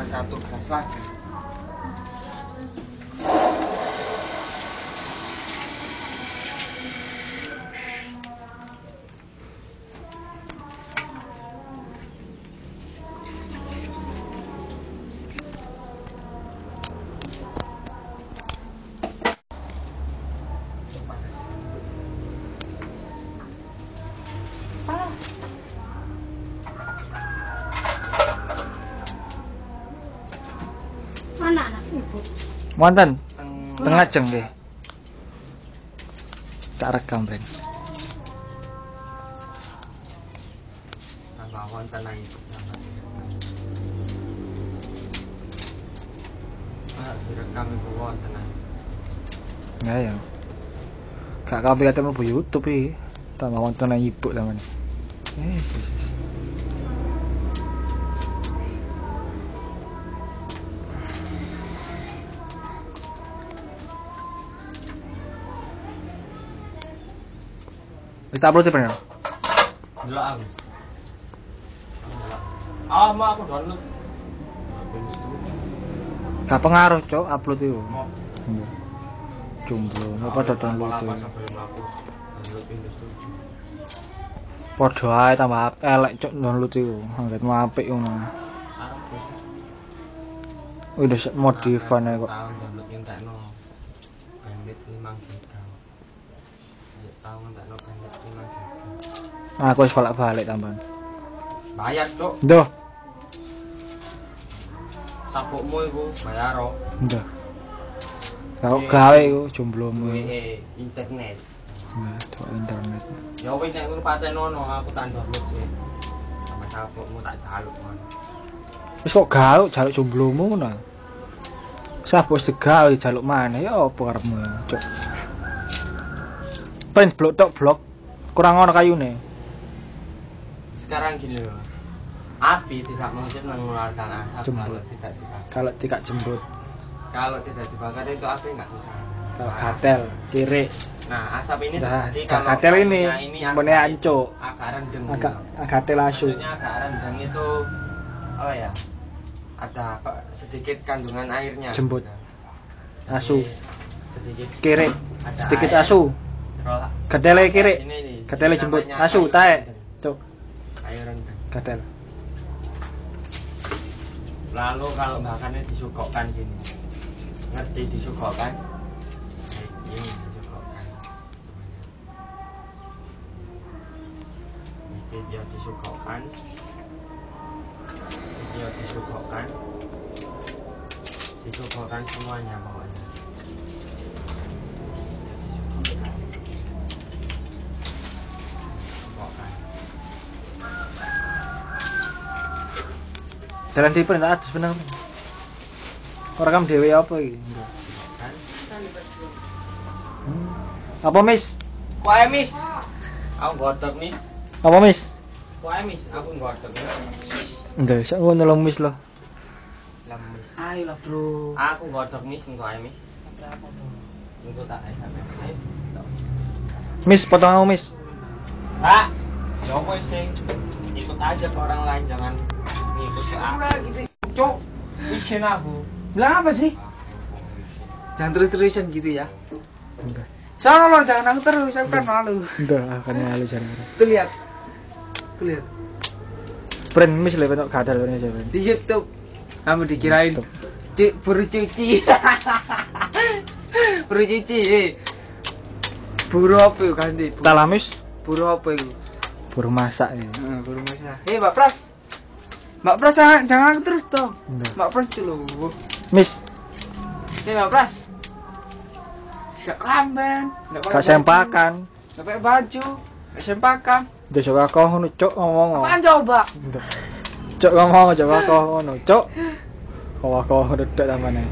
tinggal satu gelas lagi Wonten Teng- tengah jeng nggih. Tak rekam, Bren. wonten Ah, direkam iku wonten. Ya ya. Gak kabeh kate mlebu YouTube iki. Tambah wonten nang ibu tamane. Yes, yes, yes. Wis tak upload ya, Bren. Delok aku. Ah, mau aku download. Gak pengaruh, Cok, upload itu. Jomblo, mau pada download itu. sebelum aku download Windows 7. Podo ae tambah elek cok download itu. Angkat mau apik ngono. Windows modifan ae kok. Download ngentekno. Bandwidth 5 giga. Ya 5 giga. Aku wis bolak-balik tambahan. Bayar, Cuk. Ndoh, Sapukmu iku bayar kok. ndoh. Kau gawe iku jomblomu. Duwe internet. Nah, internet. Ya wis nek ngono patenono aku tak download sih. Sama sapukmu tak jaluk ngono. Wis kok gawe jaluk jomblomu ngono. Sapa wis digawe jaluk mana ya apa karepmu cok. Pen blok tok blok. Kurang ono kayune. Sekarang gini loh. Api tidak mungkin mengeluarkan asap Jembut. kalau tidak dibakar. Kalau tidak jembut, Kalau tidak dibakar itu api nggak bisa. kalau Nah, gatel, kiri. Nah, asap ini Nah, terjadi kalau gatel ini, ini agak- ancuk. Agak rendeng. Agak gitu. agak gatel asu. Maksudnya agak rendeng itu apa ya? Ada apa, sedikit kandungan airnya. Jembut. gitu. Asu. Sedikit Kiri. Sedikit air. asu. Gadele kiri. Jembut. namanya Asu tae. Cok, Kayu rendeng. gadel. Lalu kalau makannya disukokkan gini. Ngerti disukokkan? Ini disukokkan. Ini dia disukokkan. Dia disukokkan. Disukokkan semuanya pokoknya. Jalan di perintah atas bener. Ora kam dhewe apa iki? Hmm. Apa mis? Kok emis? Aku godok nih. Apa mis? Kok emis? Aku godok nih. Ndak, sak ngono lho mis lho. Lemis. Ayo lah bro. Aku godok mis engko emis. Engko tak SMS. Ayo. Mis potong aku mis. Pak, ya apa sih? Ikut aja ke orang lain jangan ke aku. gitu. Cuk, izin aku. Bilang apa sih? Jangan terus-terusan gitu ya. Soalnya lo jangan aku terus, aku kan malu. Ndak, akan malu jare. Tuh lihat. Tuh lihat. Pren mis le petok gadel rene jare. Di YouTube. Kamu dikirain. Cik, buru cuci. buru cuci. eh. Buru apa yuk ganti? Talamis Buru apa itu? buru masak ya. Heeh, buru masa. Eh, Mbak Pras. Mbak Pras jangan, terus dong. Ndak. Mbak Pras dulu. Mis, Eh, Mbak Pras. Gak lamben. Gak pakai sempakan. Gak pakai baju. Gak sempakan. Besok aku ngono cok ngomong. Apaan coba? Cok ngomong coba aku ngono cok. Kok aku dedek tamane.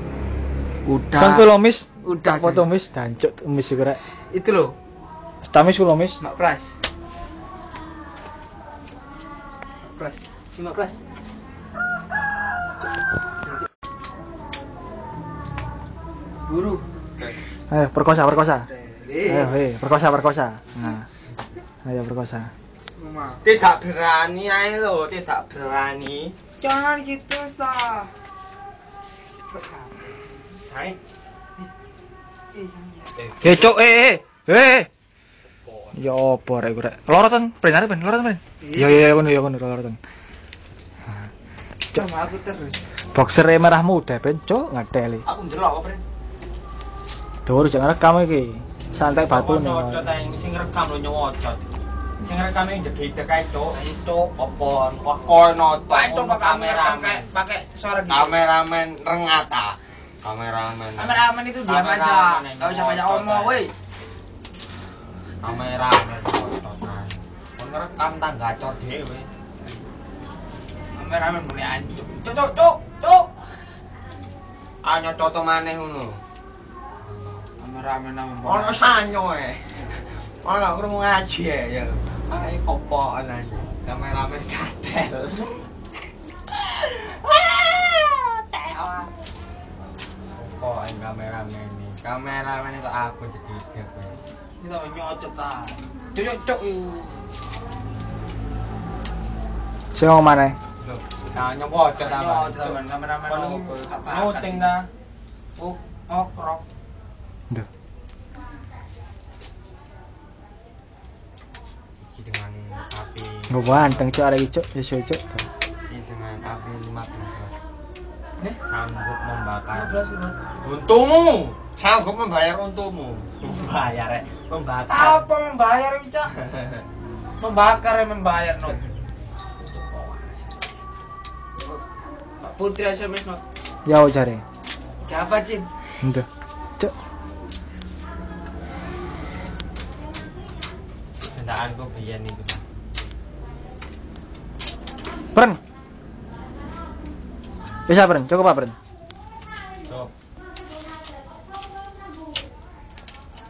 Udah. Kan kulo mis, Udah. foto mis dancuk mis iku rek. Itu loh. Stamis kulo mis. Mbak Pras. Pras. Si Mbak Pras. Guru. Ayo perkosa perkosa. Ayo hei perkosa perkosa. Nah. Ayo perkosa. Tidak berani aja lo, tidak berani. Jangan gitu, Ustaz. Hai. Eh, cok, eh, eh, eh. Ya apa rek gue rek. Lorotan, pren arep ben, lorotan pren. Ya ya ya ngono ya ngono lorotan. Cok aku terus. Boxer merah muda ben, cok ngadeli. Aku ndelok kok, Pren. Dur jangan rekam iki. Santai batu nih. Nyocot ae sing rekam lho nyocot. Sing rekam yang jedek kae, Cuk. Cuk, apa kok kono Pak itu pakai kamera kayak pakai suara gitu. Kameramen rengata. Kameramen. Kameramen itu diam aja. Enggak usah banyak omong, woi. Kameramen. Kon ngerekam tangga cot dhewe. Kameramen mulai anjuk. Cuk cuk cuk cuk. Ah nyocot maneh ngono. Kameramen nang Ono sanyo e. Ono krungu ngaji e ya. Ae popokan aja. Kameramen kadel. Kok kameramen ini? Kameramen itu aku jadi ya. Kita nyocot ah. Cuk cuk cuk. yuk. Sing mana? Nah. Nuting. Oh, oh, krok. Duh. Iki dengan api cok ada cok, cok cok. ini dengan api 15 watt. Eh, sanggup membakar 15 watt. untumu sanggup membayar untumu membayar eh membakar Apa membayar? Membakar ya membayar not. Putri SMS not. Ya cari. Siapa, Cin? Duh. Cok. kendaanku biyen itu Pren. Bisa pren, cukup apa pren? Stop.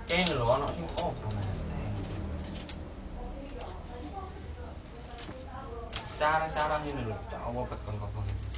Kene lho ana sing opo. Cara-cara ini lho, cak opo pet kon kok.